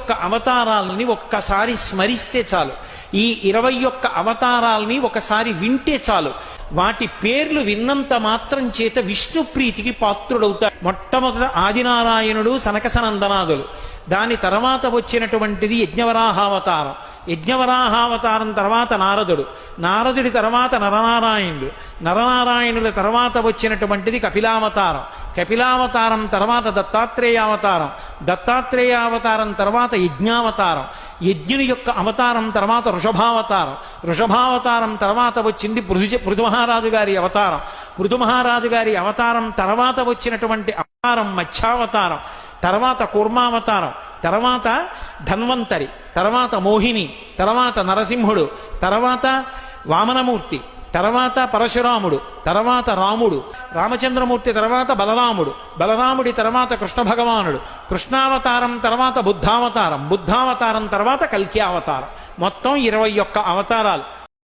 ఒక్క అవతారాలని ఒక్కసారి స్మరిస్తే చాలు. ఈ ఇరవై ఒక్క అవతారాలని ఒకసారి వింటే చాలు. వాటి పేర్లు విన్నంత మాత్రం చేత విష్ణు ప్రీతికి పాత్రుడవుతాడు. మొట్టమొదట ఆదినారాయణుడు సనకసనందనాథులు దాని తర్వాత వచ్చినటువంటిది యజ్ఞవరాహావతారం. యజ్ఞవరాహావతారం తర్వాత నారదుడు. నారదుడి తర్వాత నరనారాయణుడు. నరనారాయణుల తర్వాత వచ్చినటువంటిది కపిలావతారం. కపిలావతారం తర్వాత దత్తాత్రేయావతారం. దత్తాత్రేయ అవతారం తర్వాత యజ్ఞావతారం. యజ్ఞుని యొక్క అవతారం తర్వాత వృషభావతారం వృషభావతారం తర్వాత వచ్చింది పృథు పృథుమహారాజు గారి అవతారం. పృథుమహారాజు గారి అవతారం తర్వాత వచ్చినటువంటి అవతారం మత్స్యావతారం తర్వాత కూర్మావతారం. తర్వాత ధన్వంతరి. తర్వాత మోహిని. తర్వాత నరసింహుడు. తర్వాత వామనమూర్తి. తర్వాత పరశురాముడు తర్వాత రాముడు రామచంద్రమూర్తి తర్వాత బలరాముడు బలరాముడి తర్వాత కృష్ణ భగవానుడు కృష్ణావతారం తర్వాత బుద్ధావతారం బుద్ధావతారం తర్వాత కల్కి అవతారం. మొత్తం ఇరవై ఒక్క అవతారాలు.